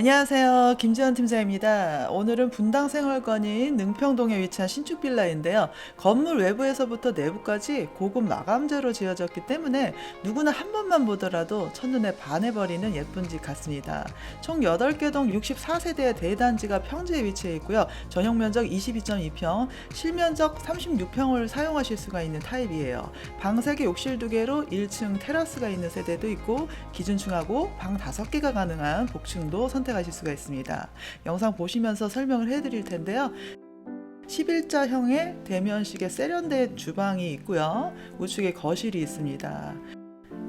안녕하세요. 김지현 팀장입니다. 오늘은 분당 생활권인 능평동에 위치한 신축 빌라인데요. 건물 외부에서부터 내부까지 고급 마감재로 지어졌기 때문에 누구나 한 번만 보더라도 첫눈에 반해버리는 예쁜 집 같습니다. 총 8개 동 64세대의 대단지가 평지에 위치해 있고요. 전용 면적 22.2평, 실면적 36평을 사용하실 수가 있는 타입이에요. 방 3개, 욕실 2개로 1층 테라스가 있는 세대도 있고 기준층하고 방 5개가 가능한 복층도 선택 하실 수가 있습니다. 영상 보시면서 설명을 해드릴 텐데요. 11자형의 대면식의 세련된 주방이 있고요. 우측에 거실이 있습니다.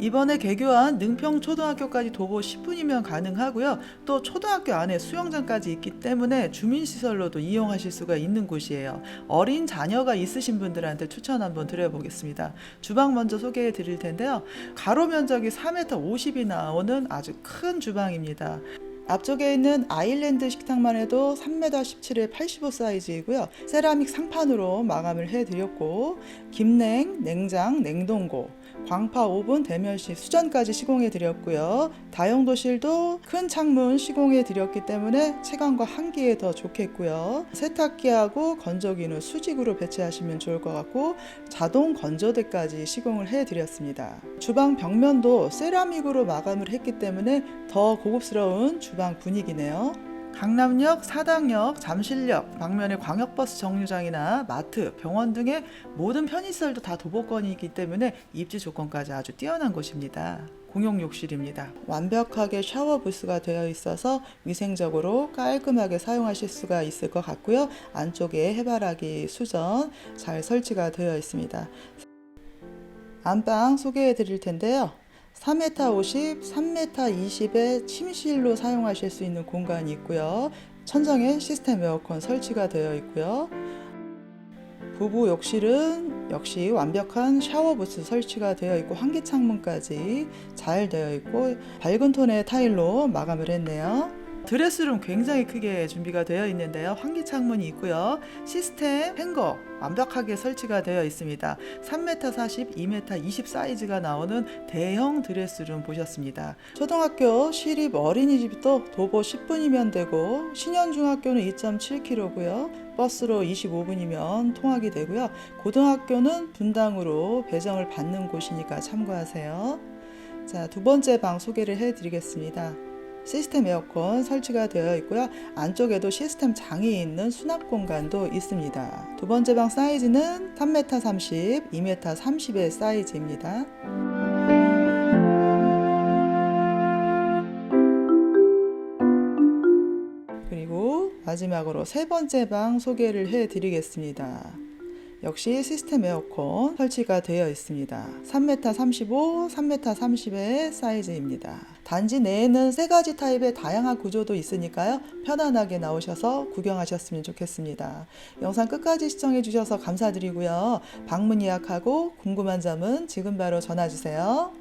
이번에 개교한 능평초등학교까지 도보 10분이면 가능하고요. 또 초등학교 안에 수영장까지 있기 때문에 주민시설로도 이용하실 수가 있는 곳이에요. 어린 자녀가 있으신 분들한테 추천 한번 드려보겠습니다. 주방 먼저 소개해 드릴 텐데요. 가로 면적이 4m 50이 나오는 아주 큰 주방입니다. 앞쪽에 있는 아일랜드 식탁만 해도 3m 17에 85 사이즈이고요. 세라믹 상판으로 마감을 해드렸고 김냉, 냉장, 냉동고, 광파 오븐, 대면식, 수전까지 시공해 드렸고요. 다용도실도 큰 창문 시공해 드렸기 때문에 채광과 한기에 더 좋겠고요. 세탁기하고 건조기는 수직으로 배치하시면 좋을 것 같고 자동 건조대까지 시공을 해 드렸습니다. 주방 벽면도 세라믹으로 마감을 했기 때문에 더 고급스러운 주방 분위기네요. 강남역, 사당역, 잠실역, 방면에 광역버스 정류장이나 마트, 병원 등의 모든 편의시설도 다 도보권이기 때문에 입지 조건까지 아주 뛰어난 곳입니다. 공용 욕실입니다. 완벽하게 샤워 부스가 되어 있어서 위생적으로 깔끔하게 사용하실 수가 있을 것 같고요. 안쪽에 해바라기 수전 잘 설치가 되어 있습니다. 안방 소개해 드릴 텐데요. 3m 50, 3m 20의 침실로 사용하실 수 있는 공간이 있고요. 천장에 시스템 에어컨 설치가 되어 있고요. 부부 욕실은 역시 완벽한 샤워 부스 설치가 되어 있고 환기 창문까지 잘 되어 있고 밝은 톤의 타일로 마감을 했네요. 드레스룸 굉장히 크게 준비가 되어 있는데요. 환기 창문이 있고요. 시스템 행거 완벽하게 설치가 되어 있습니다. 3m 40, 2m 20 사이즈가 나오는 대형 드레스룸 보셨습니다. 초등학교 시립 어린이집도 도보 10분이면 되고 신현중학교는 2.7km고요. 버스로 25분이면 통학이 되고요. 고등학교는 분당으로 배정을 받는 곳이니까 참고하세요. 자, 두 번째 방 소개를 해 드리겠습니다. 시스템 에어컨 설치가 되어 있고요. 안쪽에도 시스템 장이 있는 수납 공간도 있습니다. 두 번째 방 사이즈는 3m 30, 2m 30의 사이즈입니다. 그리고 마지막으로 세 번째 방 소개를 해 드리겠습니다. 역시 시스템 에어컨 설치가 되어 있습니다. 3m 35, 3m 30의 사이즈입니다. 단지 내에는 세 가지 타입의 다양한 구조도 있으니까요. 편안하게 나오셔서 구경하셨으면 좋겠습니다. 영상 끝까지 시청해 주셔서 감사드리고요. 방문 예약하고 궁금한 점은 지금 바로 전화 주세요.